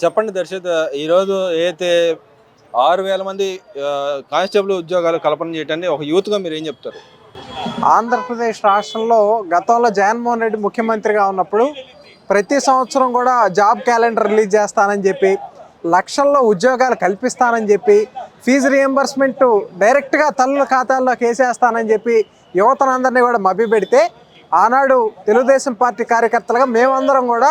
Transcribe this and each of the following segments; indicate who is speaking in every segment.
Speaker 1: చెప్పండి దర్శిత ఈరోజు ఏదైతే ఆరు వేల మంది కానిస్టేబుల్ ఉద్యోగాలు కల్పన చేయటాన్ని ఒక యూత్గా మీరు ఏం చెప్తారు?
Speaker 2: ఆంధ్రప్రదేశ్ రాష్ట్రంలో గతంలో జగన్మోహన్ రెడ్డి ముఖ్యమంత్రిగా ఉన్నప్పుడు ప్రతి సంవత్సరం కూడా జాబ్ క్యాలెండర్ రిలీజ్ చేస్తానని చెప్పి లక్షల్లో ఉద్యోగాలు కల్పిస్తానని చెప్పి ఫీజు రియంబర్స్మెంట్ డైరెక్ట్గా తల్లుల ఖాతాల్లోకి వేసేస్తానని చెప్పి యువతనందరినీ కూడా మభ్యపెడితే ఆనాడు తెలుగుదేశం పార్టీ కార్యకర్తలుగా మేమందరం కూడా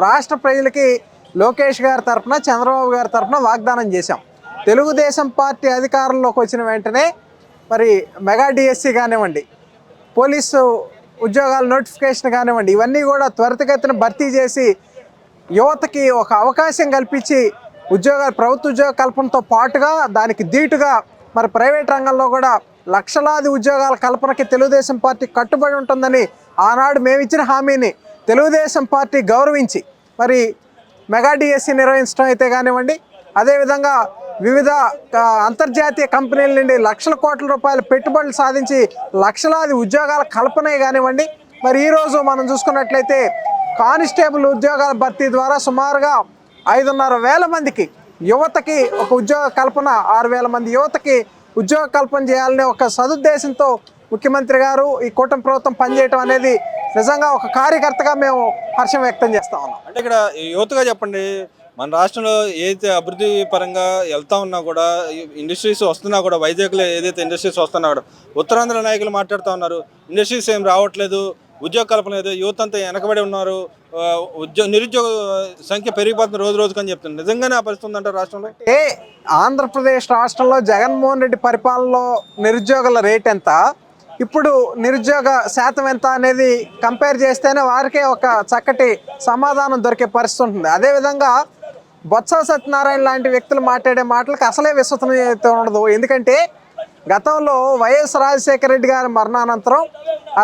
Speaker 2: రాష్ట్ర ప్రజలకి లోకేష్ గారి తరఫున చంద్రబాబు గారి తరఫున వాగ్దానం చేశాం. తెలుగుదేశం పార్టీ అధికారంలోకి వచ్చిన వెంటనే మరి మెగా డిఎస్సి కానివ్వండి పోలీసు ఉద్యోగాల నోటిఫికేషన్ కానివ్వండి ఇవన్నీ కూడా త్వరితగతిన భర్తీ చేసి యువతకి ఒక అవకాశం కల్పించి ఉద్యోగాలు ప్రభుత్వ ఉద్యోగ కల్పనతో పాటుగా దానికి ధీటుగా మరి ప్రైవేట్ రంగంలో కూడా లక్షలాది ఉద్యోగాల కల్పనకి తెలుగుదేశం పార్టీ కట్టుబడి ఉంటుందని ఆనాడు మేమిచ్చిన హామీని తెలుగుదేశం పార్టీ గౌరవించి మరి మెగా డిఎస్సి నిర్వహించడం అయితే కానివ్వండి అదేవిధంగా వివిధ అంతర్జాతీయ కంపెనీల నుండి లక్షల కోట్ల రూపాయల పెట్టుబడులు సాధించి లక్షలాది ఉద్యోగాల కల్పనే కానివ్వండి మరి ఈరోజు మనం చూసుకున్నట్లయితే కానిస్టేబుల్ ఉద్యోగాల భర్తీ ద్వారా సుమారుగా ఐదున్నర వేల మందికి యువతకి ఒక ఉద్యోగ కల్పన ఆరు వేల మంది యువతకి ఉద్యోగ కల్పన చేయాలనే ఒక సదుద్దేశంతో ముఖ్యమంత్రి గారు ఈ కూటమి ప్రభుత్వం పనిచేయటం అనేది నిజంగా ఒక కార్యకర్తగా మేము హర్షం వ్యక్తం చేస్తా ఉన్నాం.
Speaker 1: అంటే ఇక్కడ యువతగా చెప్పండి మన రాష్ట్రంలో ఏదైతే అభివృద్ధి పరంగా వెళ్తా ఉన్నా కూడా ఇండస్ట్రీస్ వస్తున్నా కూడా వైజాగ్లో ఏదైతే ఇండస్ట్రీస్ వస్తున్నా కూడా ఉత్తరాంధ్ర నాయకులు మాట్లాడుతూ ఉన్నారు ఇండస్ట్రీస్ ఏం రావట్లేదు ఉద్యోగ కల్పన లేదు యువత అంతా వెనకబడి ఉన్నారు ఉద్యోగ నిరుద్యోగ సంఖ్య పెరిగిపోతుంది రోజు రోజుకు అని చెప్తున్నారు. నిజంగానే ఆ పరిస్థితి ఉందంటారు రాష్ట్రంలో?
Speaker 2: ఏ ఆంధ్రప్రదేశ్ రాష్ట్రంలో జగన్మోహన్ రెడ్డి పరిపాలనలో నిరుద్యోగుల రేట్ ఎంత? ఇప్పుడు నిరుద్యోగ శాతం ఎంత అనేది కంపేర్ చేస్తేనే వారికే ఒక చక్కటి సమాధానం దొరికే పరిస్థితి ఉంటుంది. అదేవిధంగా బొత్స సత్యనారాయణ లాంటి వ్యక్తులు మాట్లాడే మాటలకు అసలే విశ్వసనీయత ఉండదు. ఎందుకంటే గతంలో వైఎస్ రాజశేఖర రెడ్డి గారి మరణానంతరం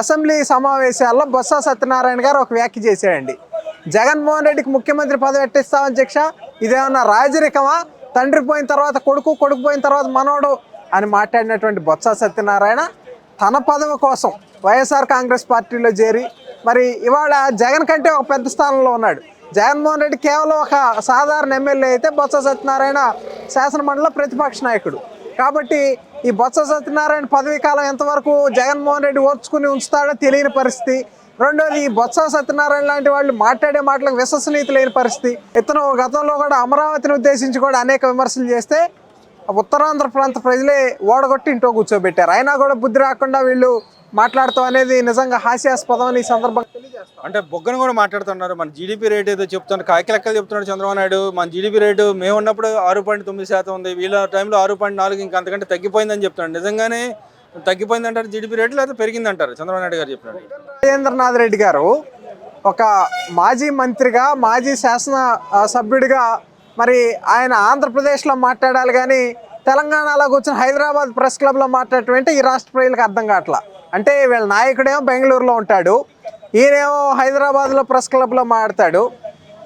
Speaker 2: అసెంబ్లీ సమావేశాల్లో బొత్స సత్యనారాయణ గారు ఒక వ్యాఖ్య చేశాడండి జగన్మోహన్ రెడ్డికి ముఖ్యమంత్రి పదవి ఎట్టిస్తాం అధ్యక్ష ఇదేమన్నా రాజరికమా? తండ్రి పోయిన తర్వాత కొడుకు కొడుకు పోయిన తర్వాత మనోడు అని మాట్లాడినటువంటి బొత్స సత్యనారాయణ తన పదవి కోసం వైఎస్ఆర్ కాంగ్రెస్ పార్టీలో చేరి మరి ఇవాళ జగన్ కంటే ఒక పెద్ద స్థానంలో ఉన్నాడు. జగన్మోహన్ రెడ్డి కేవలం ఒక సాధారణ ఎమ్మెల్యే అయితే బొత్స సత్యనారాయణ శాసనమండలిలో ప్రతిపక్ష నాయకుడు. కాబట్టి ఈ బొత్స సత్యనారాయణ పదవీ కాలం ఎంతవరకు జగన్మోహన్ రెడ్డి ఓర్చుకుని ఉంచుతాడో తెలియని పరిస్థితి. రెండోది ఈ బొత్స సత్యనారాయణ లాంటి వాళ్ళు మాట్లాడే మాటలకు విశ్వసనీయత లేని పరిస్థితి. ఇతను గతంలో కూడా అమరావతిని ఉద్దేశించి కూడా అనేక విమర్శలు చేస్తే ఉత్తరాంధ్ర ప్రాంత ప్రజలే ఓడగొట్టి ఇంట్లో కూర్చోబెట్టారు. అయినా కూడా బుద్ధి రాకుండా వీళ్ళు మాట్లాడతాం అనేది నిజంగా హాస్యాస్పదం అని ఈ సందర్భంగా తెలియజేస్తాం.
Speaker 1: అంటే బొగ్గను కూడా మాట్లాడుతున్నారు. మన జీడిపి రేట్ ఏదో చెప్తున్నారు. కాకి లెక్కలు చెప్తున్నాడు చంద్రబాబు నాయుడు. మన జీడిపి రేటు మేము ఉన్నప్పుడు ఆరు పాయింట్ తొమ్మిది శాతం ఉంది. వీళ్ళ టైంలో ఆరు పాయింట్ నాలుగు ఇంకా అంతకంటే తగ్గిపోయిందని చెప్తున్నాడు నిజంగానే తగ్గిపోయింది అంటారు జీడిపి రేటు లేదా పెరిగింది అంటారు చంద్రబాబు నాయుడు గారు చెప్పినాడు
Speaker 2: రాజేంద్రనాథ్ రెడ్డి గారు ఒక మాజీ మంత్రిగా మాజీ శాసన సభ్యుడిగా మరి ఆయన ఆంధ్రప్రదేశ్లో మాట్లాడాలి కానీ తెలంగాణలో కూర్చొని హైదరాబాద్ ప్రెస్ క్లబ్లో మాట్లాడటం ఈ రాష్ట్ర ప్రజలకు అర్థం కావట్లా. అంటే వీళ్ళ నాయకుడేమో బెంగళూరులో ఉంటాడు ఈయనేమో హైదరాబాద్లో ప్రెస్ క్లబ్లో మాట్లాడతాడు.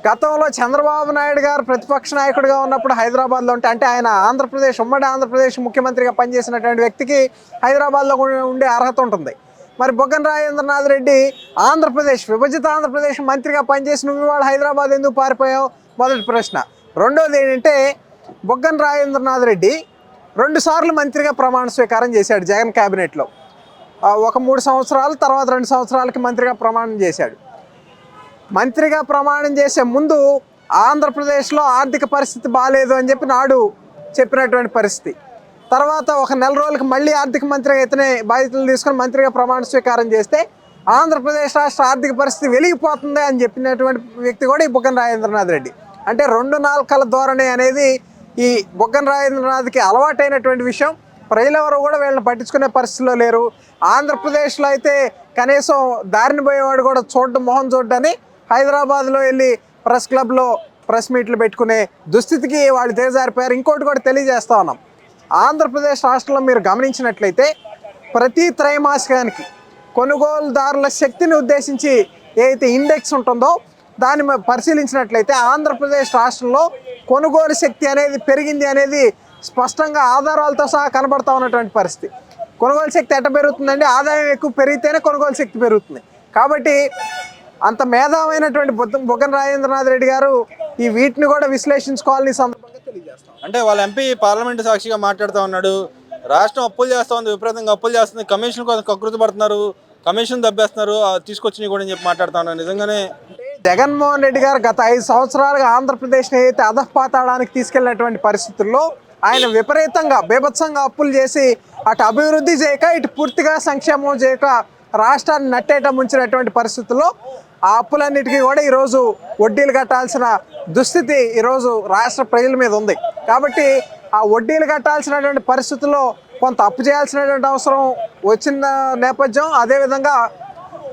Speaker 2: గతంలో చంద్రబాబు నాయుడు గారు ప్రతిపక్ష నాయకుడిగా ఉన్నప్పుడు హైదరాబాద్లో ఉంటే అంటే ఆయన ఆంధ్రప్రదేశ్ ఉమ్మడి ఆంధ్రప్రదేశ్ ముఖ్యమంత్రిగా పనిచేసినటువంటి వ్యక్తికి హైదరాబాద్లో ఉండే- ఉండే అర్హత ఉంటుంది. మరి బొగ్గన రాజేంద్రనాథ్ రెడ్డి ఆంధ్రప్రదేశ్ విభజిత ఆంధ్రప్రదేశ్ మంత్రిగా పనిచేసి నువ్వు ఇవాళ హైదరాబాద్ ఎందుకు పారిపోయావు? మొదటి ప్రశ్న. రెండోది ఏంటంటే బొగ్గన రాజేంద్రనాథ్ రెడ్డి రెండుసార్లు మంత్రిగా ప్రమాణ స్వీకారం చేశాడు జగన్ క్యాబినెట్లో. ఒక మూడు సంవత్సరాలు తర్వాత రెండు సంవత్సరాలకి మంత్రిగా ప్రమాణం చేశాడు. మంత్రిగా ప్రమాణం చేసే ముందు ఆంధ్రప్రదేశ్లో ఆర్థిక పరిస్థితి బాగాలేదు అని చెప్పి నాడు చెప్పినటువంటి పరిస్థితి. తర్వాత ఒక నెల రోజులకు మళ్ళీ ఆర్థిక మంత్రిగా ఇతనే బాధ్యతలు తీసుకొని మంత్రిగా ప్రమాణ స్వీకారం చేస్తే ఆంధ్రప్రదేశ్ రాష్ట్ర ఆర్థిక పరిస్థితి వెలిగిపోతుంది అని చెప్పినటువంటి వ్యక్తి కూడా ఈ బుగ్గన రాజేంద్రనాథ్ రెడ్డి. అంటే రెండు నాలుకల ధోరణి అనేది ఈ బుగ్గన రాజేంద్రనాథ్కి అలవాటైనటువంటి విషయం. ప్రజలెవరు కూడా వీళ్ళని పట్టించుకునే పరిస్థితిలో లేరు. ఆంధ్రప్రదేశ్లో అయితే కనీసం దారిని పోయేవాడు కూడా చూడడం మొహం చూడని హైదరాబాద్లో వెళ్ళి ప్రెస్ క్లబ్లో ప్రెస్ మీట్లు పెట్టుకునే దుస్థితికి వాళ్ళు దిగజారిపోయారు. ఇంకోటి కూడా తెలియజేస్తా ఉన్నాం. ఆంధ్రప్రదేశ్ రాష్ట్రంలో మీరు గమనించినట్లయితే ప్రతి త్రైమాసికానికి కొనుగోలుదారుల శక్తిని ఉద్దేశించి ఏదైతే ఇండెక్స్ ఉంటుందో దాన్ని మనం పరిశీలించినట్లయితే ఆంధ్రప్రదేశ్ రాష్ట్రంలో కొనుగోలు శక్తి అనేది పెరిగింది అనేది స్పష్టంగా ఆధారాలతో సహా కనబడతా ఉన్నటువంటి పరిస్థితి. కొనుగోలు శక్తి ఎట్ట పెరుగుతుందండి? ఆదాయం ఎక్కువ పెరిగితేనే కొనుగోలు శక్తి పెరుగుతుంది. కాబట్టి అంత మేధావైనటువంటి బుగ్గన రాజేంద్రనాథ్ రెడ్డి గారు ఈ వీటిని కూడా విశ్లేషించుకోవాలని సందర్భంగా తెలియజేస్తాం.
Speaker 1: అంటే వాళ్ళ ఎంపీ పార్లమెంట్ సాక్షిగా మాట్లాడుతూ ఉన్నాడు. రాష్ట్రం అప్పులు చేస్తా ఉంది విపరీతంగా అప్పులు చేస్తుంది. కమిషన్ కోసం కకృతి పడుతున్నారు. కమిషన్ దబ్బేస్తున్నారు. తీసుకొచ్చినవి కూడా అని చెప్పి మాట్లాడుతా ఉన్నాడు నిజంగానే
Speaker 2: జగన్మోహన్ రెడ్డి గారు గత ఐదు సంవత్సరాలుగా ఆంధ్రప్రదేశ్ని అయితే అధపాతాడానికి తీసుకెళ్ళినటువంటి పరిస్థితుల్లో ఆయన విపరీతంగా బీభత్సంగా అప్పులు చేసి అటు అభివృద్ధి చేయక ఇటు పూర్తిగా సంక్షేమం చేయక రాష్ట్రాన్ని నట్టేట ముంచినటువంటి పరిస్థితుల్లో ఆ అప్పులన్నిటికీ కూడా ఈరోజు వడ్డీలు కట్టాల్సిన దుస్థితి ఈరోజు రాష్ట్ర ప్రజల మీద ఉంది. కాబట్టి ఆ వడ్డీలు కట్టాల్సినటువంటి పరిస్థితుల్లో కొంత అప్పు చేయాల్సినటువంటి అవసరం వచ్చిన నేపథ్యం. అదేవిధంగా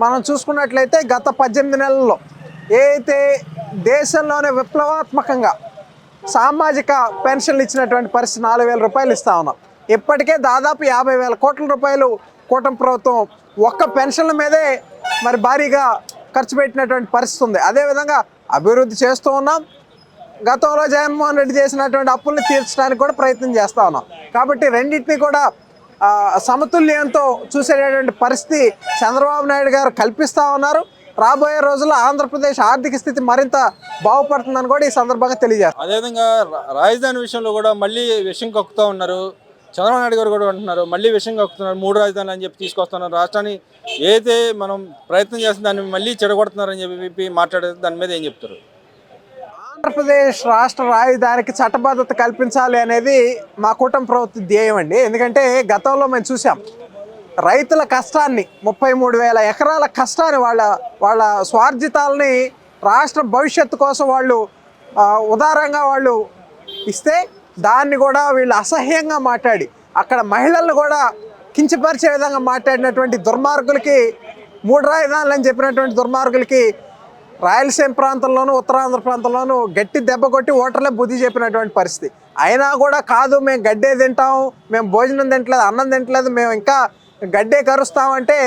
Speaker 2: మనం చూసుకున్నట్లయితే గత పద్దెనిమిది నెలల్లో ఏదైతే దేశంలోనే విప్లవాత్మకంగా సామాజిక పెన్షన్లు ఇచ్చినటువంటి పరిస్థితి నాలుగు వేల రూపాయలు ఇస్తా ఉన్నాం. ఇప్పటికే దాదాపు యాభై వేల కోట్ల రూపాయలు కూటమి ప్రభుత్వం ఒక్క పెన్షన్ల మీదే మరి భారీగా ఖర్చు పెట్టినటువంటి పరిస్థితి ఉంది. అదేవిధంగా అభివృద్ధి చేస్తూ ఉన్నాం. గతంలో జగన్మోహన్ రెడ్డి చేసినటువంటి అప్పుల్ని తీర్చడానికి కూడా ప్రయత్నం చేస్తా ఉన్నాం. కాబట్టి రెండింటిని కూడా సమతుల్యంతో చూసేటటువంటి పరిస్థితి చంద్రబాబు నాయుడు గారు కల్పిస్తూ ఉన్నారు. రాబోయే రోజుల్లో ఆంధ్రప్రదేశ్ ఆర్థిక స్థితి మరింత బాగుపడుతుందని కూడా ఈ సందర్భంగా తెలియజేస్తారు
Speaker 1: అదేవిధంగా రాజధాని విషయంలో కూడా మళ్ళీ విషయం కక్కుతూ ఉన్నారు. చంద్రబాబు నాయుడు గారు కూడా అంటున్నారు మళ్ళీ విషయం కక్కుతున్నారు మూడు రాజధానులు అని చెప్పి తీసుకొస్తున్నారు. రాష్ట్రాన్ని ఏదైతే మనం ప్రయత్నం చేస్తున్న దాన్ని మళ్ళీ చెడగొడుతున్నారని చెప్పి మాట్లాడేది దాని మీద ఏం చెప్తారు?
Speaker 2: ఆంధ్రప్రదేశ్ రాష్ట్ర రాజధానికి చట్టబద్ధత కల్పించాలి అనేది మా కూటమి ప్రభుత్వ ధ్యేయం అండి. ఎందుకంటే గతంలో మేము చూసాం రైతుల కష్టాన్ని ముప్పై మూడు వేల ఎకరాల కష్టాన్ని వాళ్ళ వాళ్ళ స్వార్జితాలని రాష్ట్ర భవిష్యత్తు కోసం వాళ్ళు ఉదారంగా వాళ్ళు ఇస్తే దాన్ని కూడా వీళ్ళు అసహ్యంగా మాట్లాడి అక్కడ మహిళలను కూడా కించపరిచే విధంగా మాట్లాడినటువంటి దుర్మార్గులకి మూడు రాజధానులు చెప్పినటువంటి దుర్మార్గులకి రాయలసీమ ప్రాంతంలోను ఉత్తరాంధ్ర ప్రాంతంలోనూ గట్టి దెబ్బ కొట్టి ఓటర్లే బుద్ధి చెప్పినటువంటి పరిస్థితి. అయినా కూడా కాదు మేము గడ్డే తింటాం మేము భోజనం తింటలేదు అన్నం తింటలేదు మేము ఇంకా గడ్డే కరుస్తామంటే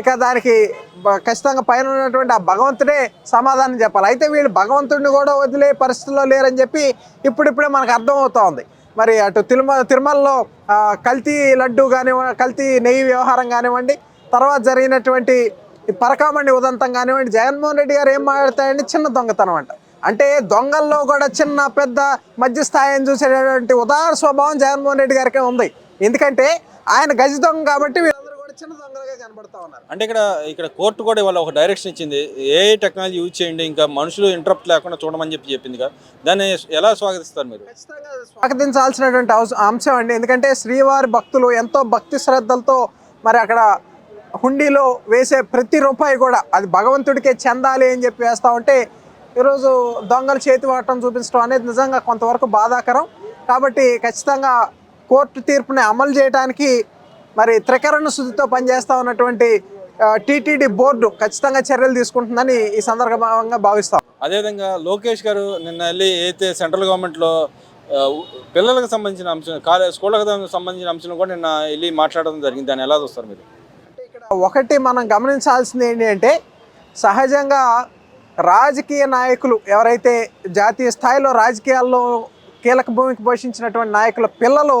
Speaker 2: ఇక దానికి ఖచ్చితంగా పైన ఉన్నటువంటి ఆ భగవంతుడే సమాధానం చెప్పాలి. అయితే వీళ్ళు భగవంతుడిని కూడా వదిలే పరిస్థితుల్లో లేరని చెప్పి ఇప్పుడిప్పుడే మనకు అర్థమవుతా ఉంది మరి అటు తిరుమ తిరుమలలో కల్తీ లడ్డు కానివ్వండి కల్తీ నెయ్యి వ్యవహారం కానివ్వండి తర్వాత జరిగినటువంటి పరకామండి ఉదంతం కానివ్వండి జగన్మోహన్ రెడ్డి గారు ఏం మాట్లాడతాయండి చిన్న దొంగతనం అంట. అంటే దొంగల్లో కూడా చిన్న పెద్ద మధ్య స్థాయిని చూసేటటువంటి ఉదార స్వభావం జగన్మోహన్ రెడ్డి గారికే ఉంది. ఎందుకంటే ఆయన గజ దొంగ కాబట్టి వీళ్ళందరూ కూడా చిన్న దొంగలుగా కనబడతా ఉన్నారు.
Speaker 1: అంటే ఇక్కడ ఇక్కడ కోర్టు కూడా ఇవాళ ఒక డైరెక్షన్ ఇచ్చింది. ఏ టెక్నాలజీ యూజ్ చేయండి ఇంకా మనుషులు ఇంటరప్ట్ లేకుండా చూడమని చెప్పి చెప్పింది దాన్ని ఎలా స్వాగతిస్తారు మీరు?
Speaker 2: ఖచ్చితంగా స్వాగతించాల్సినటువంటి అంశం అండి. ఎందుకంటే శ్రీవారి భక్తులు ఎంతో భక్తి శ్రద్ధలతో మరి అక్కడ హుండీలో వేసే ప్రతి రూపాయి కూడా అది భగవంతుడికే చెందాలి అని చెప్పి వేస్తా ఉంటే ఈరోజు దొంగలు చేతి వాటం చూపించడం అనేది నిజంగా కొంతవరకు బాధాకరం. కాబట్టి ఖచ్చితంగా కోర్టు తీర్పుని అమలు చేయడానికి మరి త్రికరణ శుద్ధితో పనిచేస్తా ఉన్నటువంటి టీటీడీ బోర్డు ఖచ్చితంగా చర్యలు తీసుకుంటుందని ఈ సందర్భంగా భావిస్తాం.
Speaker 1: అదేవిధంగా లోకేష్ గారు నిన్న వెళ్ళి అయితే సెంట్రల్ గవర్నమెంట్లో పిల్లలకు సంబంధించిన అంశం కాలేజ్ స్కూళ్ళకు సంబంధించిన అంశం కూడా నిన్న వెళ్ళి మాట్లాడడం జరిగింది. దాన్ని ఎలా చూస్తారు మీరు?
Speaker 2: అంటే ఇక్కడ ఒకటి మనం గమనించాల్సింది ఏంటి అంటే సహజంగా రాజకీయ నాయకులు ఎవరైతే జాతీయ స్థాయిలో రాజకీయాల్లో కీలక భూమిక పోషించినటువంటి నాయకుల పిల్లలు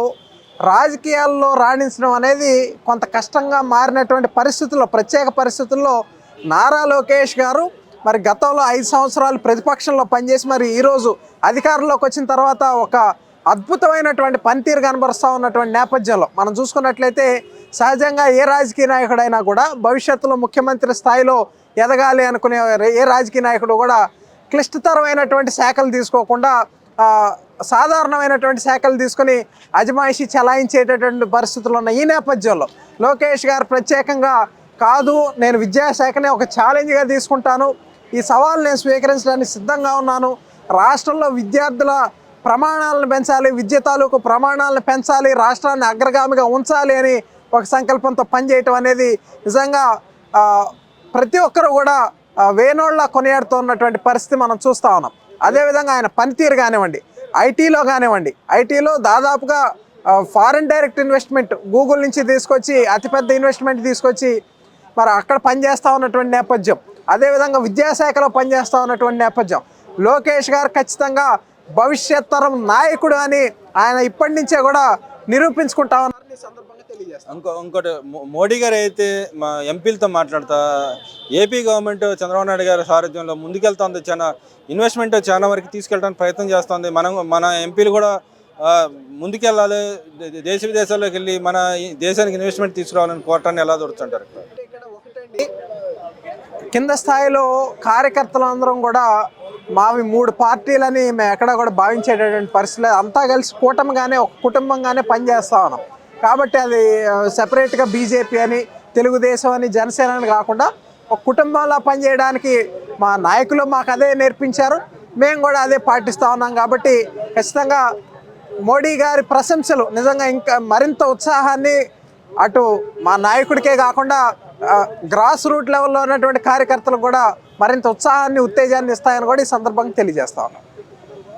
Speaker 2: రాజకీయాల్లో రాణించడం అనేది కొంత కష్టంగా మారినటువంటి పరిస్థితుల్లో ప్రత్యేక పరిస్థితుల్లో నారా లోకేష్ గారు మరి గతంలో ఐదు సంవత్సరాలు ప్రతిపక్షంలో పనిచేసి మరి ఈరోజు అధికారంలోకి వచ్చిన తర్వాత ఒక అద్భుతమైనటువంటి పనితీరు కనబరుస్తూ ఉన్నటువంటి నేపథ్యంలో మనం చూసుకున్నట్లయితే సహజంగా ఏ రాజకీయ నాయకుడైనా కూడా భవిష్యత్తులో ముఖ్యమంత్రి స్థాయిలో ఎదగాలి అనుకునే ఏ రాజకీయ నాయకుడు కూడా క్లిష్టతరమైనటువంటి శాఖలు తీసుకోకుండా సాధారణమైనటువంటి శాఖలు తీసుకొని అజమాయిషి చలాయించేటటువంటి పరిస్థితులు ఉన్నాయి ఈ నేపథ్యంలో. లోకేష్ గారు ప్రత్యేకంగా కాదు నేను విద్యాశాఖని ఒక ఛాలెంజ్గా తీసుకుంటాను. ఈ సవాల్ నేను స్వీకరించడానికి సిద్ధంగా ఉన్నాను. రాష్ట్రంలో విద్యార్థుల ప్రమాణాలను పెంచాలి విద్య తాలూకు ప్రమాణాలను పెంచాలి రాష్ట్రాన్ని అగ్రగామిగా ఉంచాలి అని ఒక సంకల్పంతో పనిచేయటం అనేది నిజంగా ప్రతి ఒక్కరు కూడా వేనోళ్ళ కొనియాడుతున్నటువంటి పరిస్థితి మనం చూస్తూ ఉన్నాం. అదేవిధంగా ఆయన పనితీరు కానివ్వండి ఐటీలో కానివ్వండి. ఐటీలో దాదాపుగా ఫారెన్ డైరెక్ట్ ఇన్వెస్ట్మెంట్ గూగుల్ నుంచి తీసుకొచ్చి అతిపెద్ద ఇన్వెస్ట్మెంట్ తీసుకొచ్చి మరి అక్కడ పనిచేస్తూ ఉన్నటువంటి నేపథ్యం. అదేవిధంగా విద్యాశాఖలో పనిచేస్తూ ఉన్నటువంటి నేపథ్యం. లోకేష్ గారు ఖచ్చితంగా భవిష్యత్ తరం నాయకుడు అని ఆయన ఇప్పటి నుంచే కూడా నిరూపించుకుంటా ఉన్నారు.
Speaker 1: ఇంకో ఇంకోటి మోడీ గారు అయితే మా ఎంపీలతో మాట్లాడతా ఏపీ గవర్నమెంట్ చంద్రబాబు నాయుడు గారి సారథ్యంలో ముందుకెళ్తోంది చాలా ఇన్వెస్ట్మెంట్ చాలా వరకు తీసుకెళ్ళడానికి ప్రయత్నం చేస్తుంది. మనం మన ఎంపీలు కూడా ముందుకెళ్ళాలి దేశ విదేశాల్లోకి వెళ్ళి మన దేశానికి ఇన్వెస్ట్మెంట్ తీసుకురావాలని కోరటాన్ని ఎలా దొరుకుతుంటారు?
Speaker 2: కింద స్థాయిలో కార్యకర్తలందరం కూడా మావి మూడు పార్టీలని మేము ఎక్కడ కూడా భావించేటటువంటి పరిస్థితి లేదు. అంతా కలిసి కూటమిగానే ఒక కుటుంబంగానే పనిచేస్తా ఉన్నాం. కాబట్టి అది సెపరేట్గా బీజేపీ అని తెలుగుదేశం అని జనసేన అని కాకుండా ఒక కుటుంబంలో పనిచేయడానికి మా నాయకులు మాకు అదే నేర్పించారు. మేము కూడా అదే పాటిస్తూ ఉన్నాం కాబట్టి ఖచ్చితంగా మోడీ గారి ప్రశంసలు నిజంగా ఇంకా మరింత ఉత్సాహాన్ని అటు మా నాయకుడికే కాకుండా గ్రాస్ రూట్ లెవెల్లో ఉన్నటువంటి కార్యకర్తలకు కూడా మరింత ఉత్సాహాన్ని ఉత్తేజాన్ని ఇస్తాయని కూడా ఈ సందర్భంగా తెలియజేస్తా ఉన్నాం.